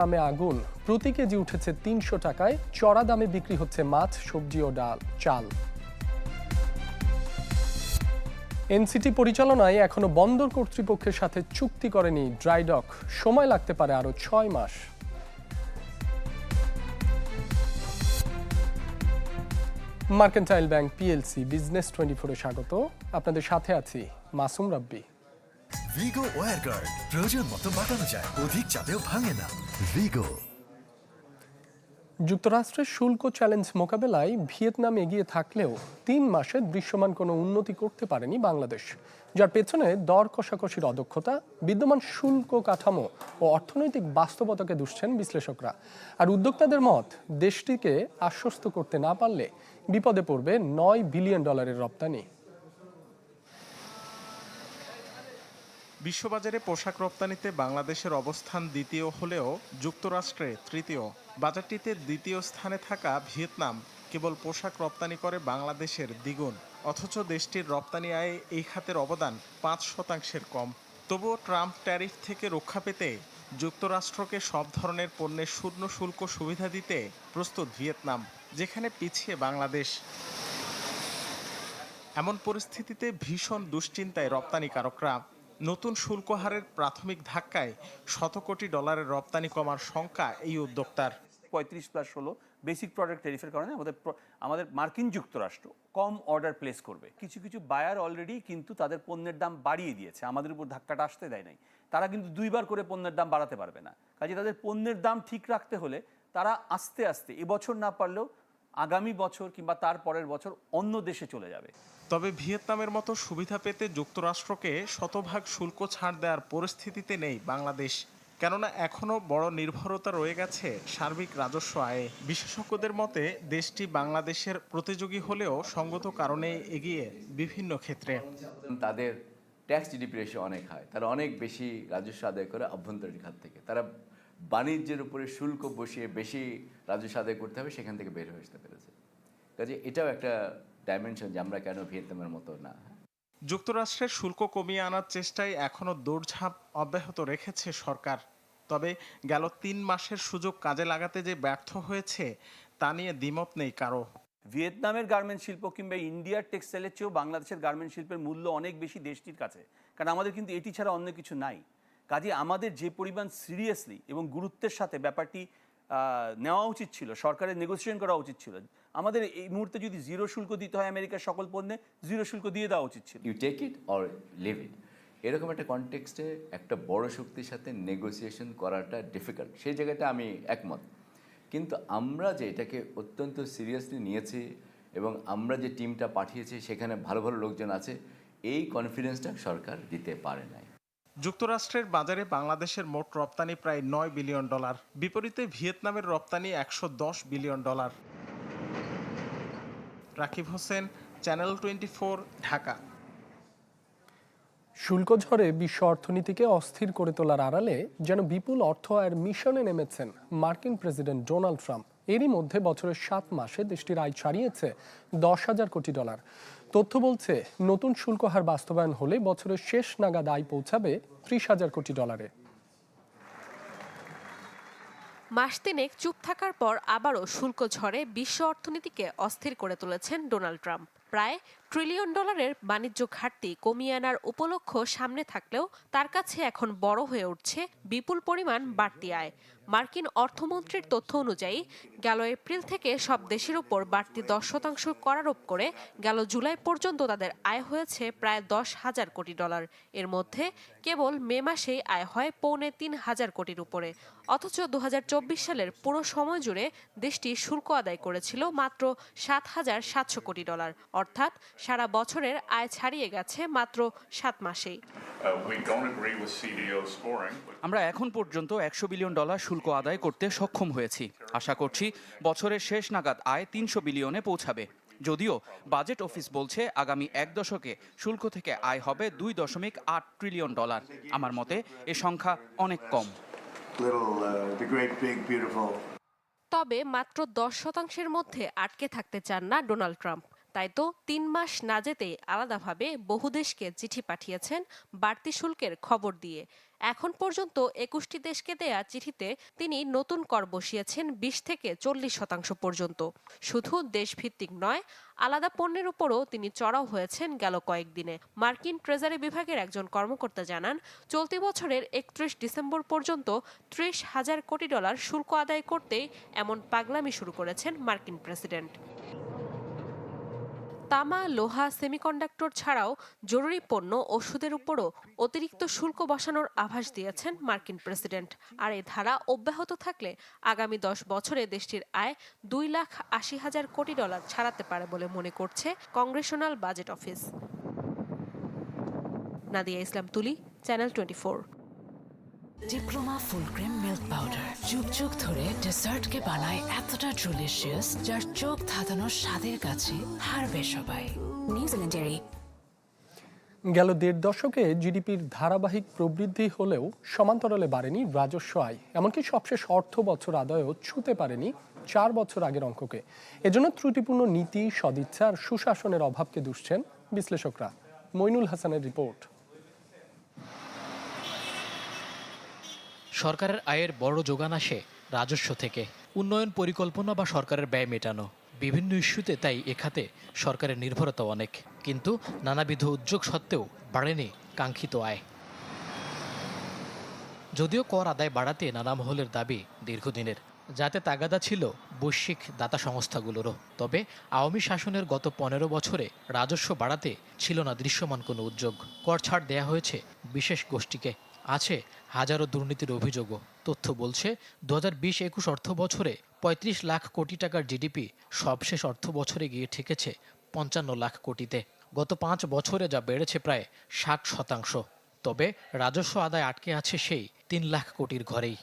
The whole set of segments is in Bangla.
দামে আগুন। প্রতি কেজি উঠেছে তিনশো টাকায়। চড়া দামে বিক্রি হচ্ছে মাছ, সবজি ও ডাল, চাল। এনসিটি পরিচালনায় এখনও বন্দর কর্তৃপক্ষের সাথে চুক্তি করেনি ড্রাইডক সময় লাগতে পারে আরও ছয় মাস। Mercantile bank PLC business twenty ফোরে স্বাগত। আপনাদের সাথে আছি মাসুম রাব্বি। ভিগো ওয়ার গার্ড প্রয়োজন মতো বাটানো যায় অধিক চাপেও ভাঙে না। ভিগো যুক্তরাষ্ট্রের শুল্ক চ্যালেঞ্জ মোকাবেলায় ভিয়েতনাম এগিয়ে থাকলেও তিন মাসে দৃশ্যমান কোনো উন্নতি করতে পারেনি বাংলাদেশ। যার পেছনে দর কষাকষির অদক্ষতা বিদ্যমান শুল্ক কাঠামো ও অর্থনৈতিক বাস্তবতাকে দুষছেন বিশ্লেষকরা। আর উদ্যোক্তাদের মত দেশটিকে আশ্বস্ত করতে না পারলে বিপদে পড়বে নয় বিলিয়ন ডলারের রপ্তানি। বিশ্ববাজারে পোশাক রপ্তানিতে বাংলাদেশের অবস্থান দ্বিতীয় হলেও যুক্তরাষ্ট্রে তৃতীয়, বাজারটিতে দ্বিতীয় স্থানে থাকা ভিয়েতনাম কেবল পোশাক রপ্তানি করে বাংলাদেশের দ্বিগুণ, অথচ দেশটির রপ্তানি আয়ে এই খাতের অবদান পাঁচ শতাংশের কম। তবুও ট্রাম্প ট্যারিফ থেকে রক্ষা পেতে যুক্তরাষ্ট্রকে সব ধরনের পণ্যের শূন্য শুল্ক সুবিধা দিতে প্রস্তুত ভিয়েতনাম, যেখানে পিছিয়ে বাংলাদেশ। এমন পরিস্থিতিতে ভীষণ দুশ্চিন্তায় রপ্তানিকারকরা নতুন শুল্ক হারের প্রাথমিক ধাক্কায় শত কোটি ডলারের রপ্তানি কমার শঙ্কা এই উদ্যোক্তার। পঁয়ত্রিশ প্লাস ষোলো বেসিক প্রোডাক্ট ট্যারিফের কারণে আমাদের আমাদের মার্কিন যুক্তরাষ্ট্র কম অর্ডার প্লেস করবে। কিছু কিছু বায়ার অলরেডি কিন্তু তাদের পণ্যের দাম বাড়িয়ে দিয়েছে। আমাদের উপর ধাক্কাটা আসতে দেয় নাই। তারা কিন্তু দুইবার করে পণ্যের দাম বাড়াতে পারবে না। কাজে তাদের পণ্যের দাম ঠিক রাখতে হলে তারা আস্তে আস্তে, এবছর না পারলেও আগামী বছর কিংবা তার পরের বছর অন্য দেশে চলে যাবে। তবে ভিয়েতনামের মতো সুবিধা পেতে যুক্তরাষ্ট্রকে শতভাগ শুল্ক ছাড় দেওয়ার পরিস্থিতিতে নেই বাংলাদেশ। কেননা এখনও বড় নির্ভরতা রয়ে গেছে সার্বিক রাজস্ব আয়ে। বিশেষজ্ঞদের মতে, দেশটি বাংলাদেশের প্রতিযোগী হলেও সঙ্গত কারণে এগিয়ে বিভিন্ন ক্ষেত্রে। তাদের ট্যাক্স জিডিপি রেশিও অনেক হয় তারা অনেক বেশি রাজস্ব আদায় করে অভ্যন্তরীণ খাত থেকে। তারা বাণিজ্যের উপরে শুল্ক বসিয়ে বেশি রাজস্ব আদায় করতে হবে, সেখান থেকে বের হয়ে আসতে পেরেছে। কাজে এটাও একটা ডাইমেনশন যে আমরা কেন ভিয়েতনামের মতো না। যুক্তরাষ্ট্রের শুল্ক কমিয়ে আনার চেষ্টায় এখনও দৌড়ঝাঁপ অব্যাহত রেখেছে সরকার। তবে গেল তিন মাসের সুযোগ কাজে লাগাতে যে ব্যর্থ হয়েছে তা নিয়ে দ্বিমত নেই কারও ভিয়েতনামের গার্মেন্ট শিল্প কিংবা ইন্ডিয়ার টেক্সটাইলের চেয়েও বাংলাদেশের গার্মেন্ট শিল্পের মূল্য অনেক বেশি দেশটির কাছে। কারণ আমাদের কিন্তু এটি ছাড়া অন্য কিছু নাই। কাজে আমাদের যে পরিমাণ সিরিয়াসলি এবং গুরুত্বের সাথে ব্যাপারটি নেওয়া উচিত ছিল সরকারের নেগোসিয়েশন করা উচিত ছিল। আমাদের এই মুহূর্তে যদি জিরো শুল্ক দিতে হয় আমেরিকার সকল পণ্যে জিরো শুল্ক দিয়ে দেওয়া উচিত ছিল। You take it or leave it এরকম একটা কনটেক্সটে একটা বড় শক্তির সাথে নেগোসিয়েশন করাটা ডিফিকাল্ট সেই জায়গাটা আমি একমত। কিন্তু আমরা যে এটাকে অত্যন্ত সিরিয়াসলি নিয়েছি এবং আমরা যে টিমটা পাঠিয়েছি সেখানে ভালো ভালো লোকজন আছে এই কনফিডেন্সটা সরকার দিতে পারে নাই। যুক্তরাষ্ট্রের বাজারে বাংলাদেশের মোট রপ্তানি প্রায় নয় বিলিয়ন ডলার। বিপরীতে ভিয়েতনামের রপ্তানি একশো দশ billion dollar. Rakib Hossain channel twenty Dhaka. শুল্ক ঝড়ে বিশ্ব অর্থনীতিকে অস্থির করে তোলার আড়ালে যেন বিপুল অর্থ আয়ের মিশনে নেমেছেন মার্কিন প্রেসিডেন্ট ডোনাল্ড ট্রাম্প। এরই মধ্যে বছরের সাত মাসে দেশটির আয় ছাড়িয়েছে দশ হাজার কোটি ডলার। তথ্য বলছে, নতুন শুল্ক হার বাস্তবায়ন হলে বছরের শেষ নাগাদ আয় পৌঁছাবে ত্রিশ হাজার কোটি ডলারে। মাস তিনেক চুপ থাকার পর আবারও শুল্ক ঝড়ে বিশ্ব অর্থনীতিকে অস্থির করে তুলেছেন ডোনাল্ড ট্রাম্প। প্রায় ট্রিলিয়ন ডলারের বাণিজ্য ঘাটতি কমিয়ে আনার উপলক্ষ সামনে থাকলেও তার কাছে এখন বড় হয়ে উঠছে বিপুল পরিমাণ বাড়তি আয়। মার্কিন অর্থমন্ত্রীর তথ্য অনুযায়ী, গেল এপ্রিল থেকে সব দেশের উপর বাড়তি দশ শতাংশ করারোপ করে গেল জুলাই পর্যন্ত তাদের আয় হয়েছে প্রায় দশ হাজার কোটি ডলার। এর মধ্যে কেবল মে মাসেই আয় হয় পৌনে তিন হাজার কোটির উপরে। অথচ দু হাজার চব্বিশ সালের পুরো সময় জুড়ে দেশটি শুল্ক আদায় করেছিল মাত্র সাত হাজার সাতশো কোটি ডলার। অর্থাৎ সারা বছরের আয় ছাড়িয়ে গেছে মাত্র সাত মাসেই। Uh, আমরা এখন পর্যন্ত একশো বিলিয়ন ডলার শুল্ক আদায় করতে সক্ষম হয়েছি। আশা করছি বছরের শেষ নাগাদ আয় তিনশো বিলিয়নে পৌঁছাবে। যদিও বাজেট অফিস বলছে আগামী এক দশকে শুল্ক থেকে আয় হবে দুই দশমিক আট ট্রিলিয়ন ডলার। আমার মতে এ সংখ্যা অনেক কম। Uh, তবে মাত্র দশ শতাংশের মধ্যে আটকে থাকতে চান না ডোনাল্ড ট্রাম্প। তাই তো তিন মাস না যেতেই আলাদাভাবে বহু দেশকে চিঠি পাঠিয়েছেন বাড়তি শুল্কের খবর দিয়ে। এখন পর্যন্ত একুশটি দেশকে দেয়া চিঠিতে তিনি নতুন কর বসিয়েছেন বিশ থেকে চল্লিশ শতাংশ পর্যন্ত। শুধু দেশভিত্তিক নয়, আলাদা পণ্যের উপরও তিনি চড়াও হয়েছেন গেল কয়েকদিনে। মার্কিন ট্রেজারি বিভাগের একজন কর্মকর্তা জানান, চলতি বছরের একত্রিশ ডিসেম্বর পর্যন্ত ত্রিশ হাজার কোটি ডলার শুল্ক আদায় করতেই এমন পাগলামি শুরু করেছেন মার্কিন প্রেসিডেন্ট। তামা লোহা সেমিকন্ডাক্টর ছাড়াও জরুরি পণ্য ওষুধের উপরও অতিরিক্ত শুল্ক বসানোর আভাস দিয়েছেন মার্কিন প্রেসিডেন্ট। আর এই ধারা অব্যাহত থাকলে আগামী দশ বছরে দেশটির আয় দুই লাখ আশি হাজার কোটি ডলার ছাড়াতে পারে বলে মনে করছে congressional budget office. Nadia Islam Tuli, channel twenty diploma full cream milk powder যুগ যুগ ধরে ডেজার্টকে বানায় এতটা ডেলিশিয়াস যার চোখ ধাঁধানোর স্বাদের কাছে হারবে সবাই। নিউজিল্যান্ডেরই গেল দেড় দশকে জিডিপির ধারাবাহিক প্রবৃদ্ধি হলেও সমান্তরালে বাড়েনি রাজস্ব আয় এমনকি সবশেষ অর্থ বছর আদায়ও ছুতে পারেনি চার বছর আগের অঙ্ককে। এজন্য ত্রুটিপূর্ণ নীতি সদিচ্ছা আর সুশাসনের অভাবকে দুষছেন বিশ্লেষকরা। মইনুল হাসানের রিপোর্ট। সরকারের আয়ের বড় যোগান আসে রাজস্ব থেকে। উন্নয়ন পরিকল্পনা বা সরকারের ব্যয় মেটানো। বিভিন্ন ইস্যুতে তাই এ খাতে সরকারের নির্ভরতা অনেক। কিন্তু নানাবিধ উদ্যোগ সত্ত্বেও বাড়েনি কাঙ্ক্ষিত আয়। যদিও কর আদায় বাড়াতে নানা মহলের দাবি দীর্ঘদিনের। যাতে তাগাদা ছিল বৈশ্বিক দাতা সংস্থাগুলোরও। তবে আওয়ামী শাসনের গত পনেরো বছরে রাজস্ব বাড়াতে ছিল না দৃশ্যমান কোনো উদ্যোগ। কর ছাড় দেয়া হয়েছে বিশেষ গোষ্ঠীকে। আছে হাজারো দুর্নীতির অভিযোগও। তথ্য বলছে দু হাজার বিশ একুশ অর্থ বছরে পঁয়ত্রিশ লাখ কোটি টাকার জিডিপি সবশেষ অর্থ বছরে গিয়ে ঠেকেছে পঞ্চান্ন লাখ কোটিতে। গত পাঁচ বছরে যা বেড়েছে প্রায় ষাট শতাংশ। তবে রাজস্ব আদায় আটকে আছে সেই তিন লাখ কোটির ঘরেই।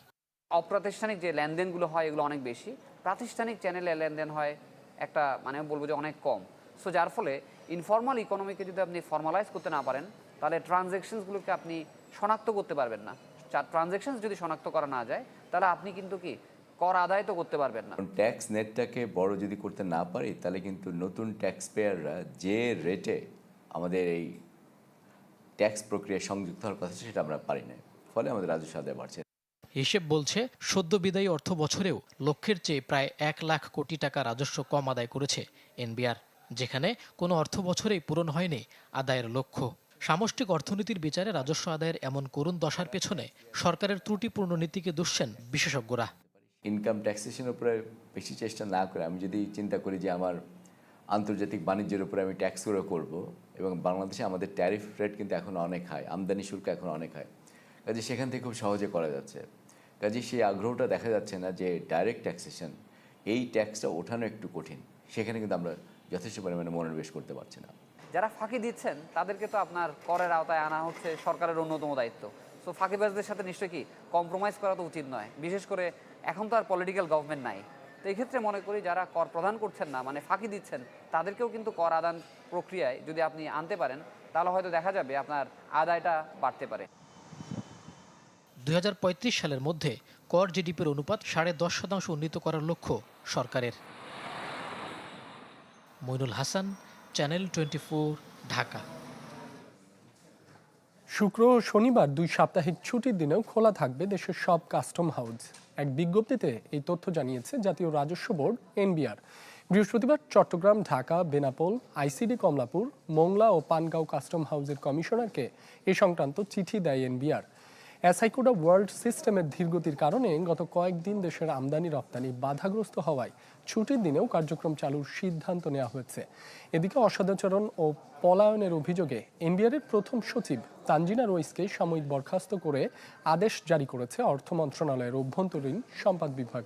অপ্রাতিষ্ঠানিক যে লেনদেনগুলো হয় এগুলো অনেক বেশি। প্রাতিষ্ঠানিক চ্যানেলে লেনদেন হয় একটা মানে বলব যে অনেক কম। সো যার ফলে ইনফর্মাল ইকোনমিকে যদি আপনি ফর্মালাইজ করতে না পারেন, তাহলে ট্রানজ্যাকশনসগুলোকে আপনি শনাক্ত করতে পারবেন না। ট্রানজ্যাকশনস যদি শনাক্ত করা না যায় তাহলে আপনি কিন্তু কি কর আদায় তো করতে পারবেন না। ট্যাক্স নেটটাকে বড় যদি করতে না পারি তাহলে কিন্তু নতুন ট্যাক্স পেয়াররা যে রেটে আমাদের এই ট্যাক্স প্রক্রিয়া সংযুক্ত হওয়ার কথা সেটা আমরা পারি না ফলে আমাদের রাজস্ব আদায় বাড়ছে। হিসেব বলছে সদ্য বিদায়ী অর্থ বছরেও লক্ষ্যের চেয়ে প্রায় এক লাখ কোটি টাকা রাজস্ব কম আদায় করেছে এনবিআর যেখানে কোনো অর্থ বছরেই পূরণ হয়নি আদায়ের লক্ষ্য। সামষ্টিক অর্থনীতির বিচারে রাজস্ব আদায়ের এমন করুণ দশার পেছনে সরকারের ত্রুটিপূর্ণ নীতিকে দুষছেন বিশেষজ্ঞরা। ইনকাম ট্যাক্সেশনের উপরে বেশি চেষ্টা না করে আমি যদি চিন্তা করি যে আমার আন্তর্জাতিক বাণিজ্যের উপরে আমি ট্যাক্স করে করব এবং বাংলাদেশে আমাদের ট্যারিফ রেট কিন্তু এখন অনেক হাই আমদানি শুল্ক এখন অনেক হাই কাজে সেখান থেকে খুব সহজে করা যাচ্ছে। কাজে সেই আগ্রহটা দেখা যাচ্ছে না যে ডাইরেক্ট ট্যাক্সেশন এই ট্যাক্সটা ওঠানো একটু কঠিন, সেখানে কিন্তু আমরা যথেষ্ট পরিমাণে মনোনিবেশ করতে পারছি না। যারা ফাঁকি দিচ্ছেন, তাদেরকে তো আপনার করের আওতায় আনা হচ্ছে সরকারের অন্যতম দায়িত্ব। সো ফাঁকিবাজদের সাথে নিশ্চয়ই কি কম্প্রোমাইজ করা তো উচিত নয়। বিশেষ করে এখন তো আর পলিটিক্যাল গভর্নমেন্ট নাই। তো এই ক্ষেত্রে মনে করি যারা কর প্রদান করছেন না মানে ফাঁকি দিচ্ছেন, তাদেরকেও কিন্তু কর আদান প্রক্রিয়ায় যদি আপনি আনতে পারেন, তাহলে হয়তো দেখা যাবে আপনার আদায়টা বাড়তে পারে। দু হাজার পঁয়ত্রিশ সালের মধ্যে কর জিডিপির অনুপাত সাড়ে দশ শতাংশ উন্নীত করার লক্ষ্য সরকারের। মইনুল হাসান চ্যানেল টোয়েন্টি ঢাকা শুক্র ও শনিবার দুই সাপ্তাহিক ছুটির দিনেও খোলা থাকবে দেশের সব কাস্টম হাউস। এক বিজ্ঞপ্তিতে এই তথ্য জানিয়েছে জাতীয় রাজস্ব বোর্ড, এনবিআর। বৃহস্পতিবার চট্টগ্রাম, ঢাকা, বেনাপোল, আইসিডি, কমলাপুর, মোংলা ও পানগাঁও কাস্টম হাউসের কমিশনারকে এ সংক্রান্ত চিঠি দেয় এনবিআর। অ্যাসাইকোডা ওয়ার্ল্ড সিস্টেমের ধীরগতির কারণে গত কয়েকদিন দেশের আমদানি, রপ্তানি বাধাগ্রস্ত হওয়ায় ছুটির দিনেও কার্যক্রম চালুর সিদ্ধান্ত নেওয়া হয়েছে। এদিকে অসদাচরণ ও পলায়নের অভিযোগে এনবিআরের প্রথম সচিব তানজিনা রইসকে সাময়িক বরখাস্ত করে আদেশ জারি করেছে অর্থ মন্ত্রণালয়ের অভ্যন্তরীণ সম্পাদ বিভাগ।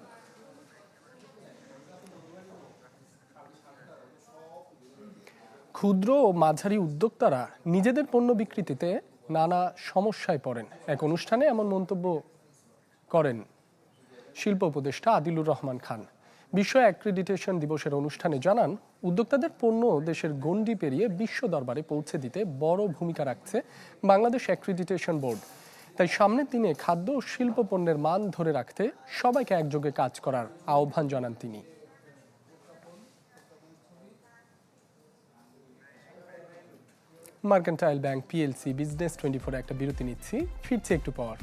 ক্ষুদ্র ও মাঝারি উদ্যোক্তারা নিজেদের পণ্য বিক্রিতে নানা সমস্যায় পড়েন। এক অনুষ্ঠানে এমন মন্তব্য করেন শিল্প উপদেষ্টা আদিলুর রহমান খান। বিশ্ব অ্যাক্রিডিটেশন দিবসের অনুষ্ঠানে জানান, উদ্যোক্তাদের পণ্য দেশের গণ্ডি পেরিয়ে বিশ্ব দরবারে পৌঁছে দিতে বড় ভূমিকা রাখছে বাংলাদেশ অ্যাক্রিডিটেশন বোর্ড তাই সামনের দিনে খাদ্য ও শিল্প পণ্যের মান ধরে রাখতে সবাইকে একযোগে কাজ করার আহ্বান জানান তিনি। Mercantile bank PLC business twenty four একটা বিরতি নিচ্ছি। ফিরছে একটু পর।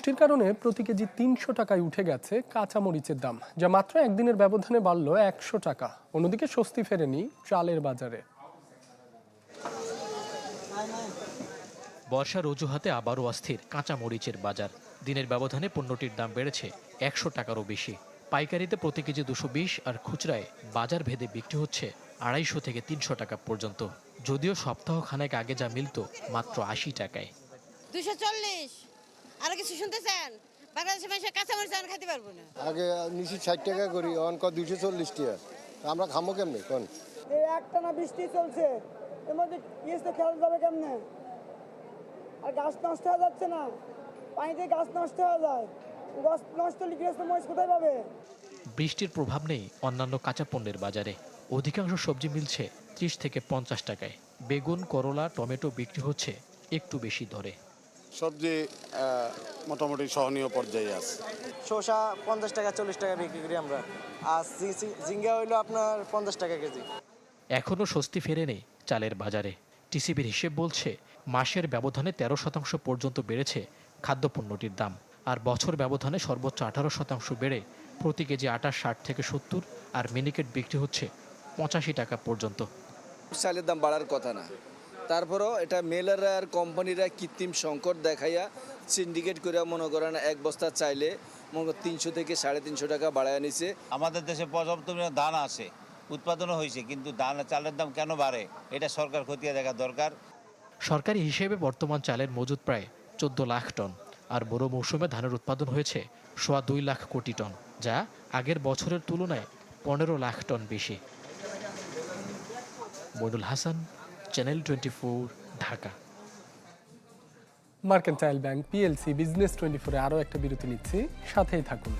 বৃষ্টির কারণে প্রতি কেজি তিনশো টাকায় উঠে গেছে কাঁচামরিচের দাম যা মাত্র একদিনের ব্যবধানে বাড়ল একশো টাকা। অন্যদিকে স্বস্তি ফেরেনি চালের বাজারে। বর্ষার অজুহাতে আবারও অস্থির কাঁচা মরিচের বাজার। দিনের ব্যবধানে পণ্যটির দাম বেড়েছে একশো টাকারও বেশি। পাইকারিতে প্রতি কেজি দুশো বিশ আর খুচরায় বাজার ভেদে বিক্রি হচ্ছে আড়াইশো থেকে তিনশো টাকা পর্যন্ত। যদিও সপ্তাহ খানেক আগে যা মিলত মাত্র আশি টাকায়। দুশো চল্লিশ। আর কিছু শুনতেছেন? বাংলাদেশের মানুষের কাঁচামরিচ আমি খাইতে পারব না। আগে নিচে ষাট টাকা করি অনক দুইশো চল্লিশ টাকা। আমরা খামো কেমনি কোন? এই একটা না বৃষ্টি চলছে। এর মধ্যে ইয়েতে খেলা যাবে কেমনে? আর গাছ নষ্ট হয়ে যাচ্ছে না। পানিতে গাছ নষ্ট হয়ে যায়। গাছ নষ্ট হলে গৃহস্থ মহিষ কোথায় পাবে? বৃষ্টির প্রভাব নেই অন্যান্য কাঁচা পণ্যের বাজারে। অধিকাংশ সবজি মিলছে ত্রিশ থেকে পঞ্চাশ টাকায়। বেগুন করলা টমেটো বিক্রি হচ্ছে একটু বেশি দরে। সবজি মোটামুটি সহনীয় পর্যায়ে আছে। শসা পঞ্চাশ টাকা চল্লিশ টাকা বিক্রি করি আমরা। আর ঝিঙ্গা হইল আপনার পঞ্চাশ টাকা কেজি। এখনও স্বস্তি ফেরেনি চালের বাজারে। টিসিবির হিসেব বলছে মাসের ব্যবধানে তেরো শতাংশ পর্যন্ত বেড়েছে খাদ্যপণ্যটির দাম। আর বছর ব্যবধানে সর্বোচ্চ আঠারো শতাংশ বেড়ে প্রতি কেজি আটা ষাট থেকে সত্তর আর মিনিকেট বিক্রি হচ্ছে পঁচাশি টাকা পর্যন্ত। চালের দাম বাড়ার কথা না। তারপরও এটা মেলাররা আর কোম্পানিরা কৃত্রিম সংকট দেখাইয়া সিন্ডিকেট করে মনে করেন এক বস্তা চাইলে মনে করেন তিনশো থেকে সাড়ে তিনশো টাকা বাড়ায় নিছে। আমাদের দেশে পর্যাপ্ত ধান আছে উৎপাদনও হয়েছে কিন্তু ধান চালের দাম কেন বাড়ে? এটা সরকার খতিয়ে দেখা দরকার। সরকারি হিসেবে বর্তমান চালের মজুদ প্রায় চোদ্দ লাখ টন আর বড় মৌসুমে ধানের উৎপাদন হয়েছে সোয়া দুই লাখ কোটি টন যা আগের বছরের তুলনায় পনেরো লাখ টন বেশি। Moinul Hasan channel twenty Dhaka mercantile bank PLC business twenty ফোরে আরও একটা বিরতি নিচ্ছি। সাথেই থাকুন।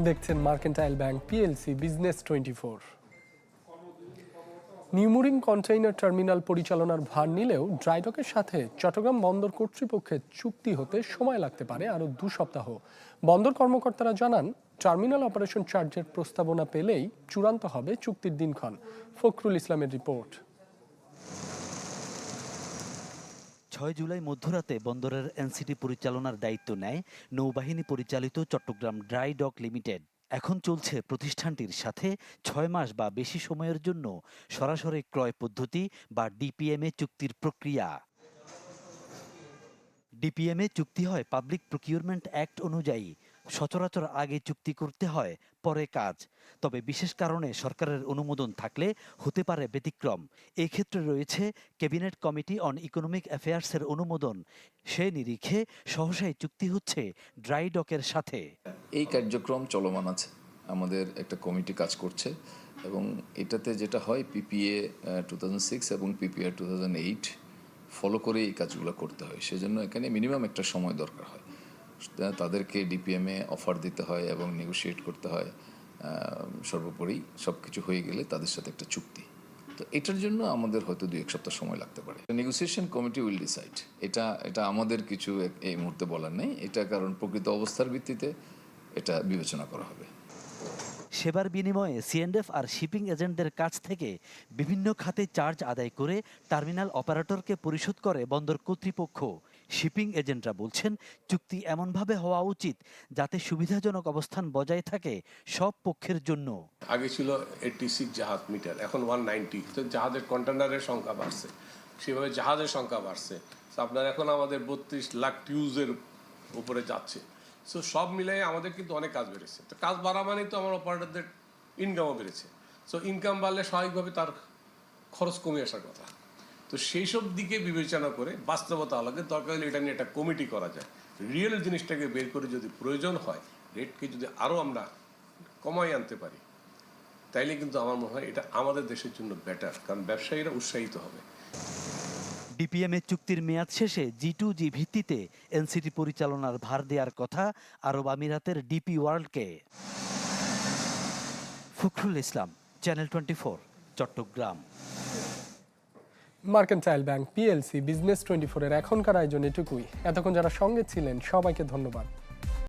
দেখছেন mercantile bank PLC business twenty four new mooring container terminal পরিচালনার ভার নিলেও ড্রাইডকের সাথে চট্টগ্রাম বন্দর কর্তৃপক্ষের চুক্তি হতে সময় লাগতে পারে আরও দু সপ্তাহ। বন্দর কর্মকর্তারা জানান, টার্মিনাল অপারেশন চার্জের প্রস্তাবনা পেলেই চূড়ান্ত হবে চুক্তির দিনক্ষণ। ফখরুল ইসলামের রিপোর্ট। ছয় জুলাই মধ্যরাতে বন্দরের এনসিটি পরিচালনার দায়িত্ব নেয় নৌবাহিনী পরিচালিত চট্টগ্রাম ড্রাই ডক লিমিটেড। এখন চলছে প্রতিষ্ঠানটির সাথে ছয় মাস বা বেশি সময়ের জন্য সরাসরি ক্রয় পদ্ধতি বা ডিপিএমএ চুক্তির প্রক্রিয়া। ডিপিএমএ চুক্তি হয় পাবলিক প্রকিউরমেন্ট অ্যাক্ট অনুযায়ী। সচরাচর আগে চুক্তি করতে হয় পরে কাজ। তবে বিশেষ কারণে সরকারের অনুমোদন থাকলে হতে পারে ব্যতিক্রম। এই ক্ষেত্রে রয়েছে ক্যাবিনেট কমিটি অন ইকোনমিক অ্যাফেয়ার্সের অনুমোদন। সে নিরিখে সহসাই চুক্তি হচ্ছে ড্রাই ডকের সাথে। এই কার্যক্রম চলমান আছে। আমাদের একটা কমিটি কাজ করছে এবং এটাতে যেটা হয় পিপিএ টু সিক্স এবং পিপিএ টু এইট ফলো করে এই কাজগুলো করতে হয়। সেজন্য এখানে মিনিমাম একটা সময় দরকার হয়। তাদেরকে ডিপিএমে অফার দিতে হয় এবং নেগোশিয়েট করতে হয় সর্বোপরি সব কিছু হয়ে গেলে তাদের সাথে একটা চুক্তি। তো এটার জন্য আমাদের হয়তো দু এক সপ্তাহ সময় লাগতে পারে। নেগোসিয়েশন কমিটি উইল ডিসাইড এটা এটা আমাদের কিছু এই মুহূর্তে বলার নেই। এটা কারণ প্রকৃত অবস্থার ভিত্তিতে এটা বিবেচনা করা হবে। সেবার বিনিময়ে সিএনএফ আর শিপিং এজেন্টদের কাছ থেকে বিভিন্ন খাতে চার্জ আদায় করে টার্মিনাল অপারেটরকে পরিশোধ করে বন্দর কর্তৃপক্ষ। শিপিং এজেন্টরা বলছেন, চুক্তি এমনভাবে হওয়া উচিত যাতে সুবিধাজনক অবস্থান বজায় থাকে সব পক্ষের জন্য। আগে ছিল এইটটি সিক্স জাহাজ মিটার, এখন ওয়ান নাইনটি তো জাহাজের কন্টেনারের সংখ্যা বাড়ছে। সেভাবে জাহাজের সংখ্যা বাড়ছে। আপনার এখন আমাদের বত্রিশ লাখ টিউজের উপরে যাচ্ছে। সো সব মিলাই আমাদের কিন্তু অনেক কাজ বেড়েছে। তো কাজ বাড়া মানেই তো আমার অপারেটরদের ইনকামও বেড়েছে। সো ইনকাম বাড়লে স্বাভাবিকভাবে তার খরচ কমে আসার কথা। তো সেই সব দিকে বিবেচনা করে বাস্তবতা আলাদা দরকার হলে এটা নিয়ে একটা কমিটি করা যায়। রিয়েল জিনিসটাকে বের করে যদি প্রয়োজন হয়, রেটকে যদি আরও আমরা কমাই আনতে পারি, তাইলে কিন্তু আমার মনে হয় এটা আমাদের দেশের জন্য বেটার কারণ ব্যবসায়ীরা উৎসাহিত হবে। ডিপিএমএ চুক্তির মেয়াদ শেষে জি টু জি ভিত্তিতে এনসিটি পরিচালনার ভার দেওয়ার কথা আরব আমিরাতের DP ওয়ার্ল্ডকে। Fakhrul Islam, channel twenty four, Chattogram. Mercantile bank PLC business twenty ফোরের এখনকার আয়োজন এটুকুই। এতক্ষণ যারা সঙ্গে ছিলেন, সবাইকে ধন্যবাদ।